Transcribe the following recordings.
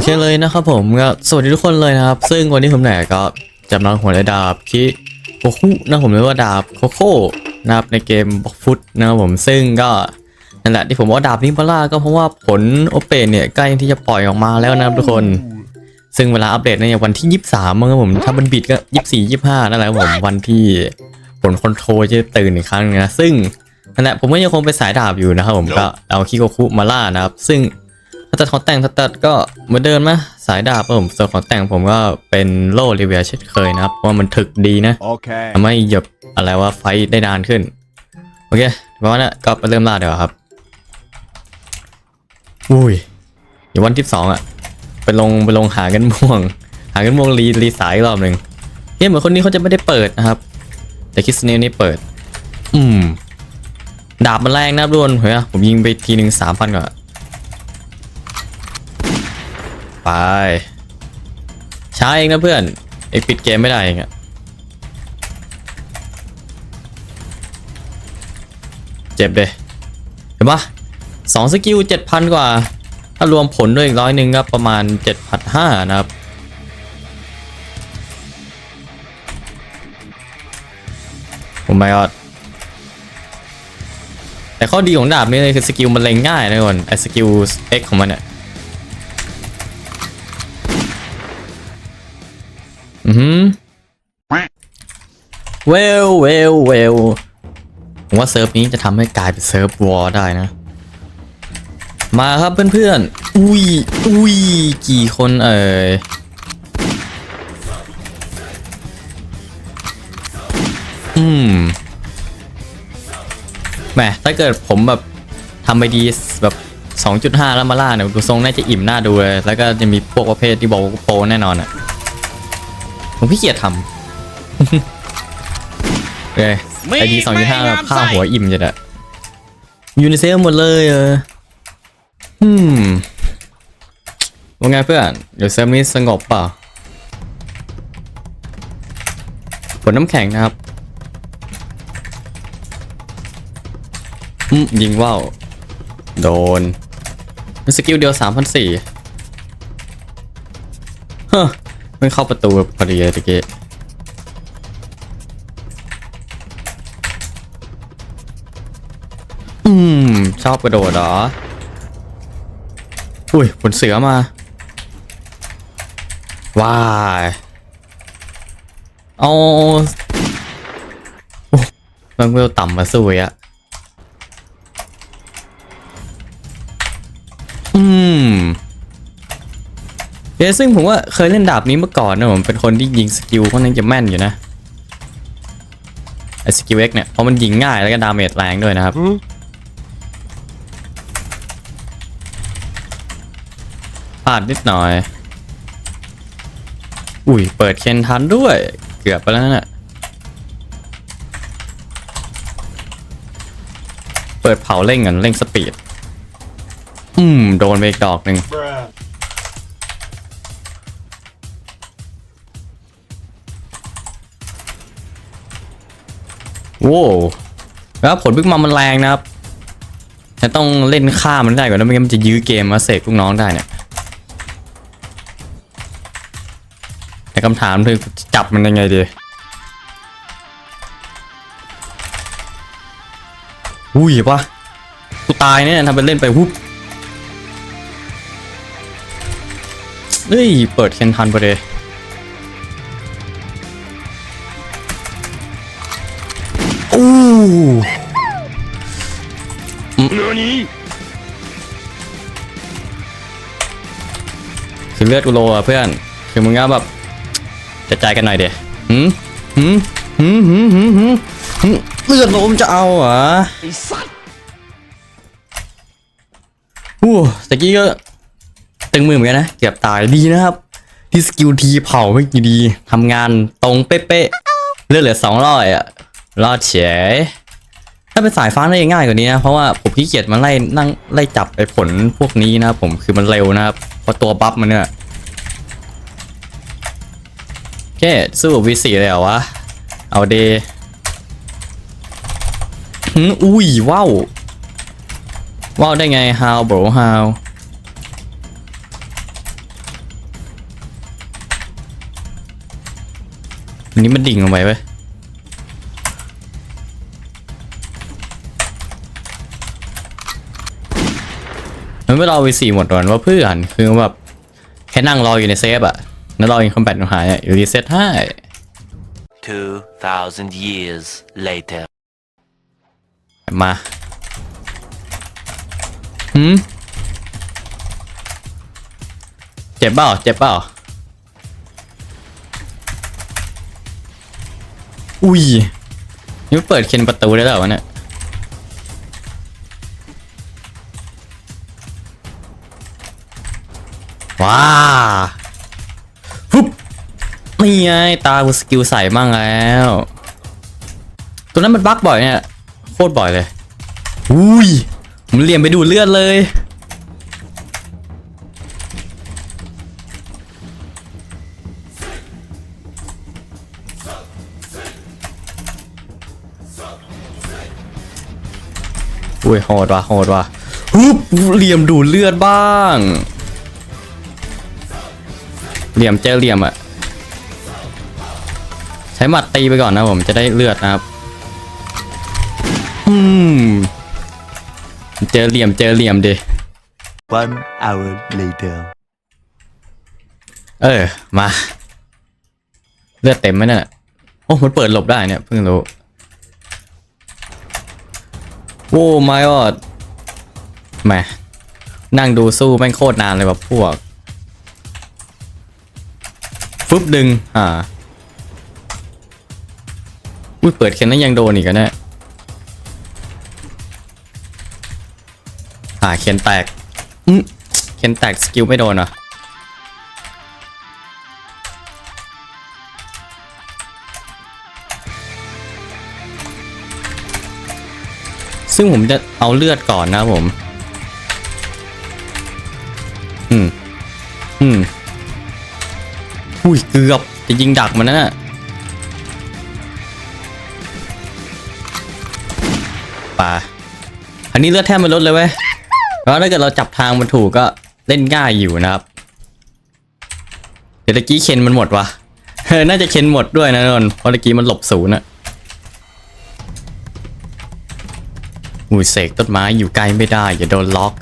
อเคเลยนะครับผมก็สวัสดีทุกคนเลยนะครับ ซึ่งวันนี้ผมเนี่ยก็จะมาหัวในดาบคิโคคุนะผมเรียกว่าดาบโคโค่นะครับในเกมบอกฟุตนะครับผมซึ่งก็นั่นแหละที่ผมว่าดาบนี้มาล่าก็เพราะว่าผลโอเปนเนี่ยใกล้ที่จะปล่อยออกมาแล้วนะครับทุกคน ซึ่งเวลาอัปเดตเนี่ยวันที่ 23มั้งครับผมถ้ามันบิดก็ 24 25นั่นแหละครับผมวันที่ผลคอนโทรลจะตื่นอีกครั้งนะซึ่งนั่นแหละผมก็ยังคงเป็นสายดาบอยู่นะครับผมก็เอาคิโกคุมาล่านะครับ ซึ่ง ถ้าจะของแต่งสตัดก็เหมือนเดิมนะสายดาบครับผมส่วนของแต่งผมก็เป็นโล่รีเวียเช่นเคยนะครับเพราะว่ามันถึกดีนะ Okay. ทำให้เหยียบอะไรว่าไฟท์ได้นานขึ้น โอเคเพราะว่านะก็ไปเริ่มล่าเดี๋ยวาครับ อุ้ยเดี๋ยววันที่สองอะไปลงไปลงหากันม่วง หากันม่วงรีรีสายอีกรอบหนึ่งเฮ้ยเหมือนคนนี้เขาจะไม่ได้เปิดนะครับ แต่คิสเนลนี่เปิด อืม ดาบมันแรงนะครับทุกคนเฮ้ยผมยิงไปทีหนึ่งสามพันก่อน ไปช้าเองนะเพื่อนเอกปิดเกมไม่ได้เองอะเจ็บเดยเห็นปะสองสกิลเจ็ดพันกว่า ถ้ารวมผลด้วยอีกร้อยหนึ่งก็ประมาณเจ็ดพันห้านะครับผมไม่ก็แต่ข้อดีของดาบนี้เลยคือสกิลมันเล็งง่ายนะทุกคนไอ้สกิล X ของมันเนี่ย อือหือเวลเวลเวลผมว่าเซิร์ฟนี้จะทำให้กลายเป็นเซิร์ฟวอร์ได้นะ มาครับเพื่อนๆ อุ้ยอุ้ยกี่คนเอ่ยอืมแหมถ้าเกิดผมแบบทำไปดีแบบ 2.5 แล้วมาล่าเนี่ยดูทรงน่าจะอิ่มหน้าดูเลย แล้วก็จะมีพวกประเภทที่บอกว่าโปแน่นอนอะ ผมพี่เกียจทำโอเคไอดีสองจุดห้าข้าวหัวอิ่มจะดะยูนิเซฟหมดเลยเอออืมว่าไงเพื่อน เดี๋ยวเซิร์ฟนี้สงบเปล่าผลน้ำแข็งนะครับอืมยิงว่าวโดน สกิลเดียวสามพันสี่เฮ้อ ไม่เข้าประตูพอดีเลยตะกี้อืม ชอบกระโดดเหรอ อุ้ยผลเสือมา ว้าย เอาโอ้มันเวลต่ำมาสู้อีกอะอืม เอซึ่งผมว่าเคยเล่นดาบนี้เมื่อก่อนนะผมเป็นคนที่ยิงสกิลค่อนข้างจะแม่นอยู่นะไอสกิลเอ็กเนี่ยเพราะมันยิงง่ายแล้วก็ดาเมจแรงด้วยนะครับ Hmm? พลาดนิดหน่อย อุ้ยเปิดเคนทันด้วย เกือบไปแล้วนั่นแหละเปิดเผาเร่งกันเร่งสปีด อืม โดนไปอีกดอกหนึ่ง โว้วแล้วผลบิ๊กมัมมันแรงนะครับจะต้องเล่นฆ่ามันได้ก่อนนะไม่งั้นมันจะยื้อเกมมาเสกลูกน้องได้เนี่ยแต่คำถามคือจับมันยังไงดีอุ้ยปะกูตายเนี่ยทำเป็นเล่นไปวุบเฮ้ย เปิดเคนทันพอดีอู้ NANI? คือเลือดกูโลอะเพื่อน คือมึงก็แบบจะใจกันหน่อยเดี๋ยหืมหืมหืมหืมหืมหืมหืมเลือดโลมจะเอาเหรอไอ้สัตว์อู้ตะกี้ก็ตึงมือเหมือนกันนะ เกือบตายดีนะครับ ที่สกิลทีเผาไม่กี่ดีทำงานตรงเป๊ะๆเลือดเหลือสองร้อยอะรอดเฉย ถ้าเป็นสายฟ้าน่าจะง่ายกว่านี้นะเพราะว่าผมขี้เกียจมาไล่นั่งไล่จับไอ้ผลพวกนี้นะครับผมคือมันเร็วนะครับเพราะตัวบัฟมันเนี่ยโอเค่สู้วีสี่เลยเหรอวะเอาเดออุ้ยว้าวว้าวได้ไง how bro how อันนี้มันดิ่งลงไปไหม มันไม่รอวีสี่หมดวันว่าเพื่อนคือแบบแค่นั่งรออยู่ในเซฟอะแล้วรออินคอมแบทหายอะอยู่รีเซ็ตให้ 2,000 years later. มาหืมเจ็บเปล่าเจ็บเปล่าอุ้ยนี่มันเปิดเคนประตูได้แล้ววะเนี่ย ว้าฟุบนี่ไงตากูสกิลใส่มั่งแล้ว ตัวนั้นมันบั๊กบ่อยเนี่ย โคตรบ่อยเลย อุ้ยมันเหลี่ยมไปดูดเลือดเลย อุ้ยโหดว่ะโหดว่ะฮึบเหลี่ยมดูดเลือดบ้าง เหลี่ยมเจอเหลี่ยมอะใช้หมัดตีไปก่อนนะผมจะได้เลือดนะครับอืมเจอเหลี่ยมเจอเหลี่ยมดิ One hour later. เออ มา เลือดเต็มไหมเนี่ยโอ้มันเปิดหลบได้เนี่ยเพิ่งรู้โอ้ไม่อดแหมนั่งดูสู้แม่งโคตรนานเลยแบบพวก ฟึบดึงอ่าอุ้ยเปิดเคนนั้นยังโดนอีกอะเนี่ยอ่าเคนแตกอืมเคนแตกสกิลไม่โดนเหรอะซึ่งผมจะเอาเลือดก่อนนะผม อืม อืม อุ้ยเกือบจะยิงดักมันนั่นน่ะป่าอันนี้เลือดแทบไม่ลดเลยเว้ยเพราะถ้าเกิดเราจับทางมันถูกก็เล่นง่ายอยู่นะครับ เดี๋ยวตะกี้เคนมันหมดวะเออน่าจะเคนหมดด้วยนะนนเพราะตะกี้มันหลบศูนย์อะอุ้ยเสกต้นไม้อยู่ใกล้ไม่ได้อย่าโดนล็อก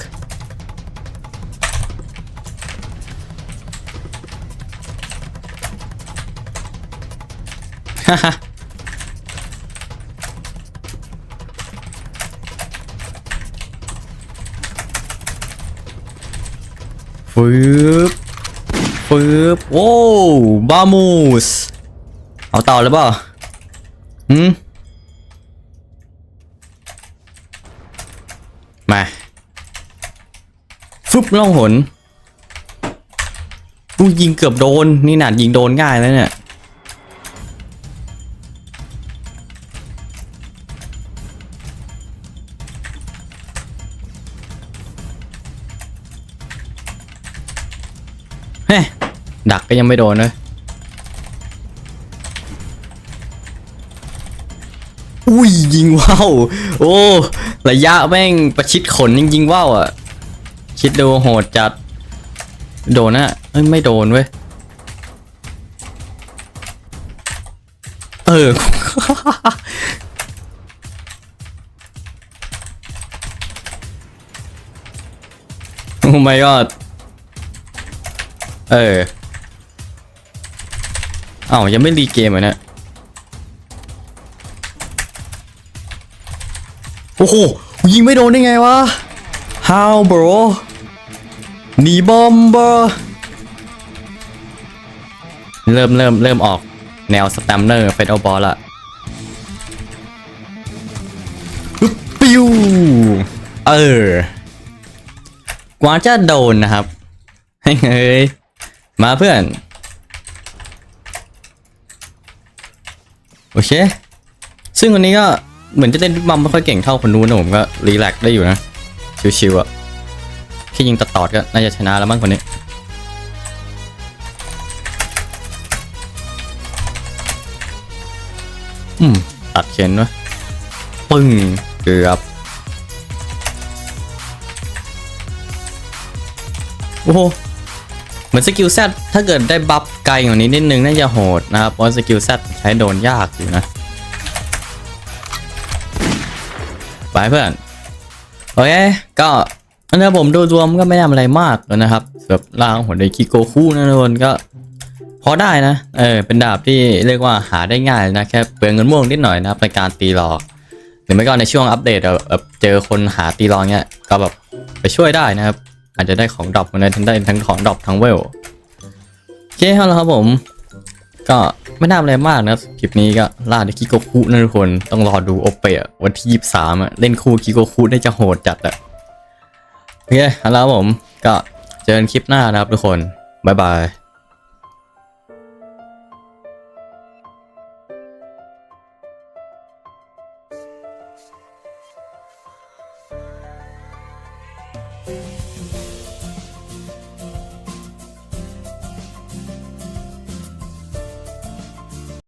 ฟืบฟืบโว้บามูส เอาต่อเลยเปล่าหืมมาฟึบล่องหนกูยิงเกือบโดน นี่หนาดยิงโดนง่ายแล้วเนี่ย ดักก็ยังไม่โดนเลยอุ้ยยิงว่าวโอ้ระยะแม่งประชิดขนจริงๆว่าวอะ คิดดูโหดจัด โดนนะเอ้ยไม่โดนเว้ยเออโอ้ my god เออ อ้าวยังไม่รีเกมอะเนี่ยโอ้โหยิงไม่โดนได้ไงวะ How bro หนีบอมบอเริ่มเริ่มเริ่มออกแนวสแตมเนอร์เฟดเอาบอลละปิ้วเออกว่าจะโดนนะครับเฮ้ยมาเพื่อน โอเค ซึ่งวันนี้ก็เหมือนจะเล่นบัมไม่ค่อยเก่งเท่าคนนู้นนะผมก็รีแลกซ์ได้อยู่นะ ชิวๆอะแค่ยิงตัดตอดก็น่าจะชนะแล้วมั้งคนนี้อืมตัดเข็นวะปึ้งเกือบโอ้โห เหมือนสกิลแซถ้าเกิดได้บัฟไกลกว่านี้นิดนึงน่าจะโหดนะครับเพราะสกิลแซใช้โดนยากอยู่นะ ไปเพื่อน โอเค ก็อันนี้ผมดูรวมก็ไม่ได้ทำอะไรมากเลยนะครับแบบล่างหัวไดคิโกคุนะทุกคนก็พอได้นะ เออ เป็นดาบที่เรียกว่าหาได้ง่ายนะ แค่เปลืองเงินม่วงนิดหน่อยนะในการตีหลอก หรือไม่ก็ในช่วงอัปเดตแบบเจอคนหาตีหลอกเนี้ยก็แบบไปช่วยได้นะครับ อาจจะได้ของดรอปมาได้ทั้งได้ทั้งของดรอปทั้งเวลโอเคเอาละครับผม ก็ไม่น่าอะไรมากนะคลิปนี้ก็ล่าในคิโกคุนะทุกคนต้องรอดูโอเปะวันที่ยี่สามอะเล่นคู่คิโกคุได้จะโหดจัดอะโอเคเอาละครับผมก็เจอกันคลิปหน้านะครับทุกคนบ๊ายบาย